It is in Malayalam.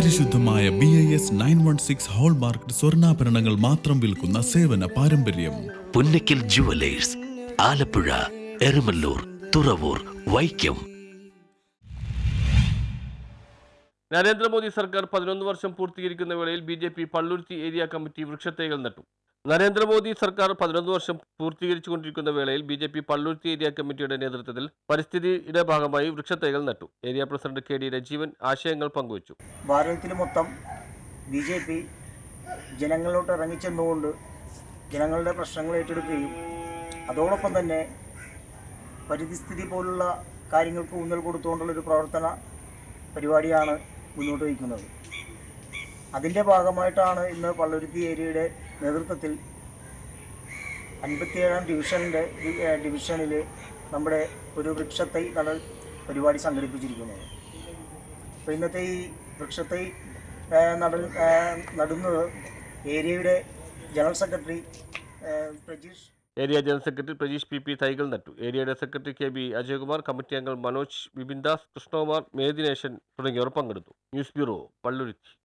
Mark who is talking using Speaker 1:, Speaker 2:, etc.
Speaker 1: പരിശുദ്ധമായ B I S nine one six hallmark സ്വർണാഭരണങ്ങൾ മാത്രം വിൽക്കുന്ന സേവന പാരമ്പര്യം.
Speaker 2: പുന്നക്കിൽ ജുവലേഴ്സ് ആലപ്പുഴ എരുമല്ലൂർ തുറവൂർ വൈക്കം.
Speaker 3: നരേന്ദ്രമോദി സർക്കാർ പതിനൊന്ന് വർഷം പൂർത്തീകരിക്കുന്ന വേളയിൽ B J P Palluruthy area committee വൃക്ഷത്തൈകൾ നട്ടു. നരേന്ദ്രമോദി സർക്കാർ പതിനൊന്ന് വർഷം പൂർത്തീകരിച്ചുകൊണ്ടിരിക്കുന്ന വേളയിൽ B J P Palluruthy area കമ്മിറ്റിയുടെ നേതൃത്വത്തിൽ പരിസ്ഥിതിയുടെ ഭാഗമായി വൃക്ഷത്തൈകൾ നട്ടു. Area president K D Rajeevan ആശയങ്ങൾ പങ്കുവച്ചു.
Speaker 4: ഭാരതത്തിൽ മൊത്തം ബി ജെ പി ജനങ്ങളിലോട്ട് ഇറങ്ങിച്ചെന്നുകൊണ്ട് ജനങ്ങളുടെ പ്രശ്നങ്ങൾ ഏറ്റെടുക്കുകയും അതോടൊപ്പം തന്നെ പരിസ്ഥിതി പോലുള്ള കാര്യങ്ങൾക്ക് ഊന്നൽ കൊടുത്തുകൊണ്ടുള്ളൊരു പ്രവർത്തന പരിപാടിയാണ് മുന്നോട്ട് വയ്ക്കുന്നത്. അതിന്റെ ഭാഗമായിട്ടാണ് ഇന്ന് പള്ളുരുത്തി ഏരിയയുടെ നേതൃത്വത്തിൽ അൻപത്തിയേഴാം ഡിവിഷനിന്റെ ഡിവിഷനിൽ നമ്മുടെ ഒരു വൃക്ഷത്തൈ നടൽ പരിപാടി സംഘടിപ്പിച്ചിരിക്കുന്നത്. അപ്പോൾ ഇന്നത്തെ ഈ വൃക്ഷത്തൈ നടൽ നടുന്നത് ഏരിയയുടെ general secretary Prajeesh
Speaker 3: area general secretary Prajeesh P P തൈകൾ നട്ടു. ഏരിയയുടെ secretary K B Ajayakumar committee അംഗങ്ങൾ മനോജ് ബിബിൻദാസ് കൃഷ്ണകുമാർ മേദിനേശൻ തുടങ്ങിയവർ പങ്കെടുത്തു. News bureau Palluruthy